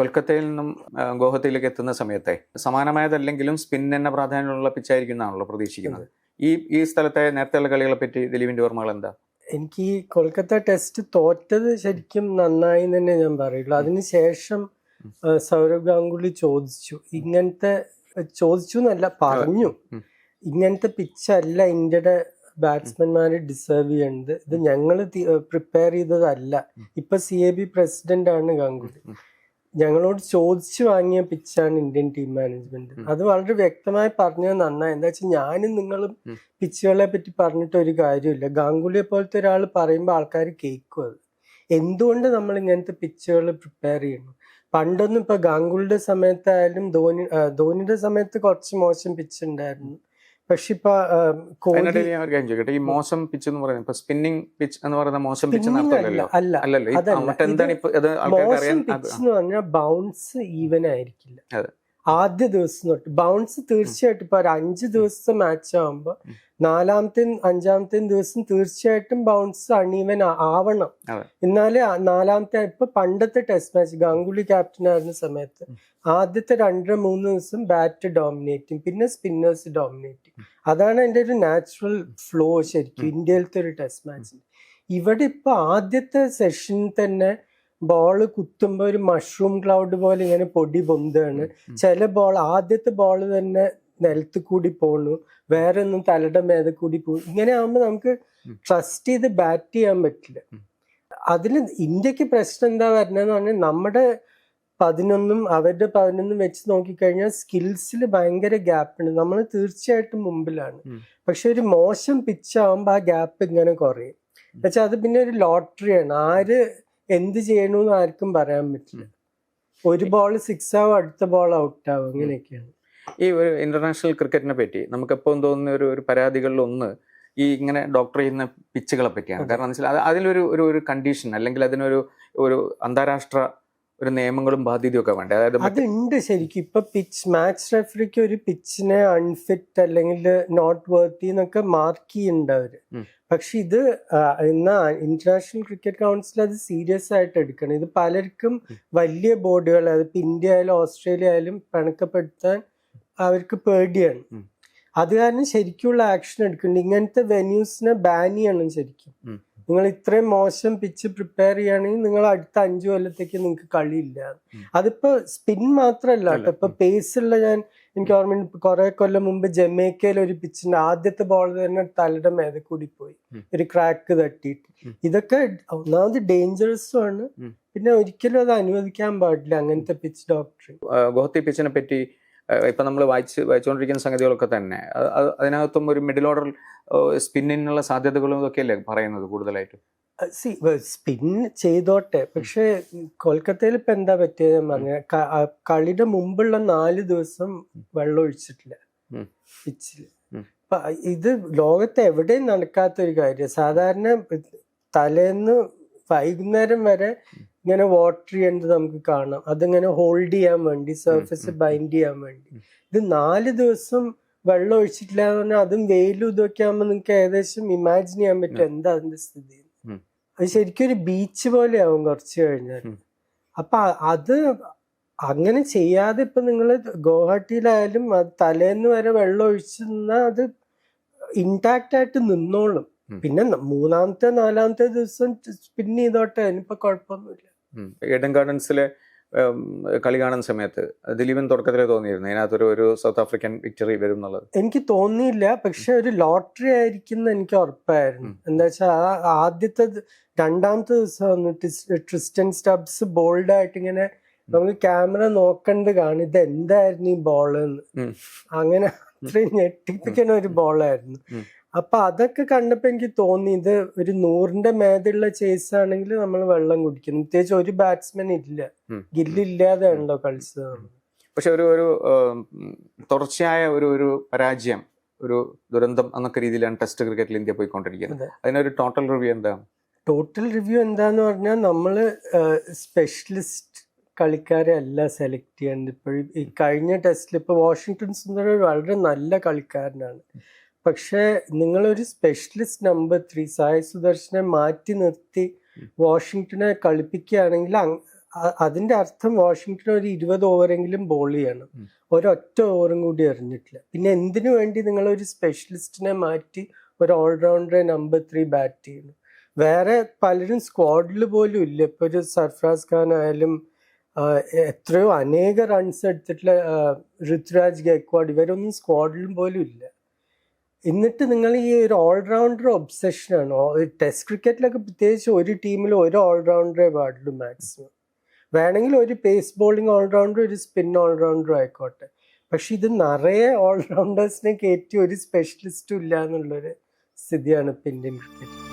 കൊൽക്കത്തയിൽ നിന്നും ഗോഹത്തിയിലേക്ക് എത്തുന്ന സമയത്തെ സമാനമായതല്ലെങ്കിലും സ്പിൻ എന്ന പ്രാധാന്യമുള്ള പിച്ചായിരിക്കുന്നതാണല്ലോ പ്രതീക്ഷിക്കുന്നത്. ഈ ഈ സ്ഥലത്തെ നേരത്തെയുള്ള കളികളെ പറ്റി ദിലീപിന്റെ ഓർമ്മകൾ എന്താ? എനിക്ക് ഈ കൊൽക്കത്ത ടെസ്റ്റ് തോറ്റത് ശരിക്കും നന്നായി തന്നെ ഞാൻ പറയുള്ളൂ. അതിനുശേഷം സൗരവ് ഗാംഗുലി ചോദിച്ചു. ഇങ്ങനത്തെ ചോദിച്ചു എന്നല്ല പറഞ്ഞു. ഇങ്ങനത്തെ പിച്ചല്ല ഇന്ത്യയുടെ ബാറ്റ്സ്മാൻമാർ ഡിസേർവ് ചെയ്യേണ്ടത്. ഇത് ഞങ്ങൾ പ്രിപ്പയർ ചെയ്തതല്ല. ഇപ്പൊ സി എ ബി പ്രസിഡന്റ് ആണ് ഗാംഗുലി. ഞങ്ങളോട് ചോദിച്ചു വാങ്ങിയ പിച്ചാണ് ഇന്ത്യൻ ടീം മാനേജ്മെന്റ് അത് വളരെ വ്യക്തമായി പറഞ്ഞത് നന്നായി. എന്താ വെച്ചാൽ ഞാനും നിങ്ങളും പിച്ചുകളെ പറ്റി പറഞ്ഞിട്ട് ഒരു കാര്യമില്ല. ഗാംഗുലിയെ പോലത്തെ ഒരാൾ പറയുമ്പോൾ ആൾക്കാർ കേൾക്കും അത്. എന്തുകൊണ്ട് നമ്മൾ ഇങ്ങനത്തെ പിച്ചുകൾ പ്രിപ്പയർ ചെയ്യണം പണ്ടൊന്നും ഇപ്പൊ ഗാംഗുലിയുടെ സമയത്തായാലും ധോനി ധോണിയുടെ ധോനിയുടെ സമയത്ത് കുറച്ച് മോശം പിച്ച് ഉണ്ടായിരുന്നു. പക്ഷെ ഇപ്പൊ അതിനിടയിൽ ഞാൻ ഒരു കാര്യം ചോദിക്കട്ടെ. ഈ മോശം പിച്ച് എന്ന് പറയുന്നത് ഇപ്പൊ സ്പിന്നിങ് പിച്ച് എന്ന് പറയുന്ന മോശം പിച്ച് അല്ലല്ലോ. അതല്ല. ഇപ്പൊ മോശം പിച്ച് എന്ന് പറഞ്ഞാൽ ബൗൺസ് ഈവൻ ആയിരിക്കില്ല. ആദ്യ ദിവസം തൊട്ട് ബൗൺസ് തീർച്ചയായിട്ടും ഇപ്പൊ ഒരു അഞ്ച് ദിവസത്തെ മാച്ച് ആവുമ്പോ നാലാമത്തെ അഞ്ചാമത്തെ ദിവസം തീർച്ചയായിട്ടും ബൗൺസ് അണീവൻ ആവണം. എന്നാലേ നാലാമത്തെ ഇപ്പൊ പണ്ടത്തെ ടെസ്റ്റ് മാച്ച് ഗാംഗുലി ക്യാപ്റ്റൻ ആയിരുന്ന സമയത്ത് ആദ്യത്തെ രണ്ടര മൂന്ന് ദിവസം ബാറ്റ് ഡോമിനേറ്റിംഗ് പിന്നെ സ്പിന്നേഴ്സ് ഡോമിനേറ്റിംഗ് അതാണ് എന്റെ ഒരു നാച്ചുറൽ ഫ്ലോ ശരിക്കും. ഇന്ത്യയിലത്തെ ഒരു ടെസ്റ്റ് മാച്ചിന് ഇവിടെ ഇപ്പൊ ആദ്യത്തെ സെഷൻ തന്നെ ബോൾ കുത്തുമ്പോൾ ഒരു മഷ്റൂം ക്ലൗഡ് പോലെ ഇങ്ങനെ പൊടി പൊന്താണ് ചില ബോൾ ആദ്യത്തെ ബോൾ തന്നെ നിലത്ത് കൂടി പോണു. വേറെ ഒന്നും തലയുടെ മേതെ കൂടി പോകും ഇങ്ങനെ ആകുമ്പോൾ നമുക്ക് ട്രസ്റ്റ് ചെയ്ത് ബാറ്റ് ചെയ്യാൻ പറ്റില്ല. അതിന് ഇന്ത്യയ്ക്ക് പ്രശ്നം എന്താ വരുന്നതെന്ന് പറഞ്ഞാൽ നമ്മുടെ പതിനൊന്നും അവരുടെ പതിനൊന്നും വെച്ച് നോക്കിക്കഴിഞ്ഞാൽ സ്കിൽസിൽ ഭയങ്കര ഗ്യാപ്പ് ഉണ്ട്. നമ്മൾ തീർച്ചയായിട്ടും മുമ്പിലാണ്. പക്ഷെ ഒരു മോശം പിച്ച് ആവുമ്പോൾ ആ ഗ്യാപ്പ് ഇങ്ങനെ കുറയും. എന്നുവെച്ചാൽ അത് പിന്നെ ഒരു ലോട്ടറിയാണ് ആര് എന്ത് ചെയ്യണമെന്ന് ആർക്കും പറയാൻ പറ്റില്ല. ഒരു ബോൾ സിക്സ് ആവും അടുത്ത ബോൾ ഔട്ട് ആവും. അങ്ങനെയൊക്കെയാണ്. ഈ ഒരു ഇന്റർനാഷണൽ ക്രിക്കറ്റിനെ പറ്റി നമുക്ക് എപ്പോഴും തോന്നുന്ന ഒരു ഒരു പരാതികളിൽ ഒന്ന് ഈ ഇങ്ങനെ ഡോക്ടർ ചെയ്യുന്ന പിച്ചുകളെ പറ്റിയാണ്. കാരണം എന്താ വെച്ചാൽ അതിലൊരു ഒരു ഒരു കണ്ടീഷൻ അല്ലെങ്കിൽ അതിനൊരു ഒരു അന്താരാഷ്ട്ര ഒരു നിയമങ്ങളും ബാധ്യതയും ഒക്കെ വേണ്ടേ? അതായത് അതുണ്ട് ശരിക്കും. ഇപ്പൊ പിച്ച് മാച്ച് റെഫറിക്ക് ഒരു പിച്ചിനെ അൺഫിറ്റ് അല്ലെങ്കിൽ നോട്ട് വർത്തി എന്നൊക്കെ മാർക്ക് ചെയ്യുന്നുണ്ട് അവർ. പക്ഷെ ഇത് ഇന്ന് എന്നാ ഇന്റർനാഷണൽ ക്രിക്കറ്റ് കൗൺസിൽ അത് സീരിയസ് ആയിട്ട് എടുക്കണം. ഇത് പലർക്കും വലിയ ബോർഡുകൾ അതിപ്പോ ഇന്ത്യ ആയാലും ഓസ്ട്രേലിയ ആയാലും പിണക്കപ്പെടുത്താൻ അവർക്ക് പേടിയാണ്. അത് കാരണം ശരിക്കുള്ള ആക്ഷൻ എടുക്കുന്നുണ്ട്. ഇങ്ങനത്തെ വെന്യൂസിനെ ബാൻ ചെയ്യണം ശരിക്കും. നിങ്ങൾ ഇത്രയും മോശം പിച്ച് പ്രിപ്പയർ ചെയ്യുകയാണെങ്കിൽ നിങ്ങൾ അടുത്ത അഞ്ചു കൊല്ലത്തേക്ക് നിങ്ങൾക്ക് കളിയില്ല. അതിപ്പോ സ്പിൻ മാത്രല്ല അല്ല. കേട്ടോ ഇപ്പൊ പേസുള്ള ഞാൻ എനിക്ക് ഓർമ്മയുണ്ട് കുറെ കൊല്ലം മുമ്പ് ജമൈക്കയിൽ ഒരു പിച്ചിന്റെ ആദ്യത്തെ ബോൾ തന്നെ തലയുടെ മേതെ കൂടി പോയി. ഒരു ക്രാക്ക് തട്ടിയിട്ട്. ഇതൊക്കെ ഒന്നാമത് ഡേഞ്ചറസും ആണ്. പിന്നെ ഒരിക്കലും അത് അനുവദിക്കാൻ പാടില്ല അങ്ങനത്തെ പിച്ച് ഡോക്ടർ ഗോഹത്തി പിച്ചിനെ പറ്റി ഇപ്പൊ നമ്മൾ വായിച്ച് വായിച്ചുകൊണ്ടിരിക്കുന്ന സംഗതികളൊക്കെ തന്നെ. അത് അത് അതിനകത്തും ഒരു മിഡിൽ ഓർഡർ സ്പിന്നിനുള്ള സാധ്യതകളും ഇതൊക്കെയല്ലേ പറയുന്നത് കൂടുതലായിട്ട്? സി സ്പിൻ ചെയ്തോട്ടെ. പക്ഷേ കൊൽക്കത്തയിൽ ഇപ്പൊ എന്താ പറ്റിയത് പറഞ്ഞ കളിയുടെ മുമ്പുള്ള നാല് ദിവസം വെള്ളം ഒഴിച്ചിട്ടില്ല. പിച്ചിൽ. ഇത് ലോകത്ത് എവിടെയും നടക്കാത്ത ഒരു കാര്യം. സാധാരണ തലേന്ന് വൈകുന്നേരം വരെ ഇങ്ങനെ വാട്ടർ ചെയ്യേണ്ടത് നമുക്ക് കാണാം. അതിങ്ങനെ ഹോൾഡ് ചെയ്യാൻ വേണ്ടി സർഫസ് ബൈൻഡ് ചെയ്യാൻ വേണ്ടി. ഇത് നാല് ദിവസം വെള്ളം ഒഴിച്ചിട്ടില്ല എന്ന് പറഞ്ഞാൽ അതും വെയിലും ഇതൊക്കെ ആകുമ്പോൾ നിങ്ങൾക്ക് ഏകദേശം ഇമാജിൻ ചെയ്യാൻ പറ്റും എന്താ അതിന്റെ സ്ഥിതി. അത് ശരിക്കും ഒരു ബീച്ച് പോലെ ആവും കുറച്ച് കഴിഞ്ഞാൽ. അപ്പൊ അത് അങ്ങനെ ചെയ്യാതെ ഇപ്പൊ നിങ്ങൾ ഗുവാഹട്ടിയിലായാലും അത് തലേന്ന് വരെ വെള്ളം ഒഴിച്ചു നിന്നാൽ അത് ഇൻടാക്റ്റ് ആയിട്ട് നിന്നോളും. പിന്നെ മൂന്നാമത്തെ നാലാമത്തെ ദിവസം സ്പിൻ ചെയ്തോട്ടെ അതിനിപ്പോ കുഴപ്പമൊന്നുമില്ല. ഏഡൻ ഗാർഡൻസിലെ കളി കാണുന്ന സമയത്ത്. ദിലീപൻ തുടക്കത്തിലേ തോന്നിയിരുന്നു. അതിനകത്തൊരു ഒരു സൗത്ത് ആഫ്രിക്കൻ വിക്ടറി വരും എന്നുള്ളത്. എനിക്ക് തോന്നിയില്ല. പക്ഷെ ഒരു ലോട്ടറി ആയിരിക്കും എനിക്ക് ഉറപ്പായിരുന്നു. എന്താ വെച്ചാൽ ആദ്യത്തെ രണ്ടാമത്തെ ദിവസം ട്രിസ്റ്റൻ സ്റ്റബ്സ് ബോൾഡ് ആയിട്ട് ഇങ്ങനെ നമുക്ക് ക്യാമറ നോക്കണ്ട് കാണും ഇത് എന്തായിരുന്നു ഈ ബോൾ എന്ന് അങ്ങനെ അത്രയും ഞെട്ടിപ്പിക്കുന്ന ഒരു ബോളായിരുന്നു. അപ്പൊ അതൊക്കെ കണ്ടപ്പോ എനിക്ക് തോന്നി ഇത് ഒരു നൂറിന്റെ മേതുള്ള ചേസ് ആണെങ്കിൽ നമ്മൾ വെള്ളം കുടിക്കുന്നു പ്രത്യേകിച്ച് ഒരു ബാറ്റ്സ്മാൻ ഇല്ല. ഗില്ലില്ലാതെയാണല്ലോ കളിച്ചത്. പക്ഷെ ഒരു ഒരു തുടർച്ചയായ ഒരു ഒരു പരാജയം ഒരു ദുരന്തം എന്നൊക്കെ രീതിയിലാണ് ടെസ്റ്റ് ക്രിക്കറ്റിൽ ഇന്ത്യ പോയിക്കൊണ്ടിരിക്കുന്നത്. അതിനൊരു ടോട്ടൽ റിവ്യൂ എന്താ? ടോട്ടൽ റിവ്യൂ എന്താന്ന് പറഞ്ഞാൽ നമ്മൾ സ്പെഷ്യലിസ്റ്റ് കളിക്കാരെ അല്ല സെലക്ട് ചെയ്യേണ്ടത്. ഇപ്പോഴും ഈ കഴിഞ്ഞ ടെസ്റ്റിൽ ഇപ്പൊ വാഷിങ്ടൺ സുന്ദർ വളരെ നല്ല കളിക്കാരനാണ്. പക്ഷേ നിങ്ങളൊരു സ്പെഷ്യലിസ്റ്റ് നമ്പർ ത്രീ സായ് സുദർശനെ മാറ്റി നിർത്തി വാഷിങ്ടനെ കളിപ്പിക്കുകയാണെങ്കിൽ അതിന്റെ അർത്ഥം വാഷിങ്ടൺ ഒരു ഇരുപത് ഓവറെങ്കിലും ബോൾ ചെയ്യണം. ഒരൊറ്റ ഓവറും കൂടി എറിഞ്ഞിട്ടില്ല. പിന്നെ എന്തിനു വേണ്ടി നിങ്ങൾ ഒരു സ്പെഷ്യലിസ്റ്റിനെ മാറ്റി ഒരു ഓൾറൗണ്ടറെ നമ്പർ ത്രീ ബാറ്റ് ചെയ്യണം വേറെ പലരും സ്ക്വാഡിൽ പോലും ഇല്ല. ഇപ്പൊ ഒരു സർഫ്രാസ് ഖാൻ ആയാലും എത്രയോ അനേക റൺസ് എടുത്തിട്ടുള്ള ഋതുരാജ് ഗൈക്വാഡ് ഇവരൊന്നും സ്ക്വാഡിലും പോലും ഇല്ല. എന്നിട്ട് നിങ്ങൾ ഈ ഒരു ഓൾറൗണ്ടർ ഒബ്സെഷനാണ് ടെസ്റ്റ് ക്രിക്കറ്റിലൊക്കെ പ്രത്യേകിച്ച് ഒരു ടീമിൽ ഒരു ഓൾറൗണ്ടറേ പാടുള്ളൂ മാക്സിമം വേണമെങ്കിൽ ഒരു പേസ് ബോളിംഗ് ഓൾറൗണ്ടർ ഒരു സ്പിൻ ഓൾറൗണ്ടറും ആയിക്കോട്ടെ. പക്ഷെ ഇത് നിറയെ ഓൾറൗണ്ടേഴ്സിനെ കയറ്റി ഒരു സ്പെഷ്യലിസ്റ്റും ഇല്ല എന്നുള്ളൊരു സ്ഥിതിയാണ് ഇപ്പം ഇന്ത്യൻ ക്രിക്കറ്റ്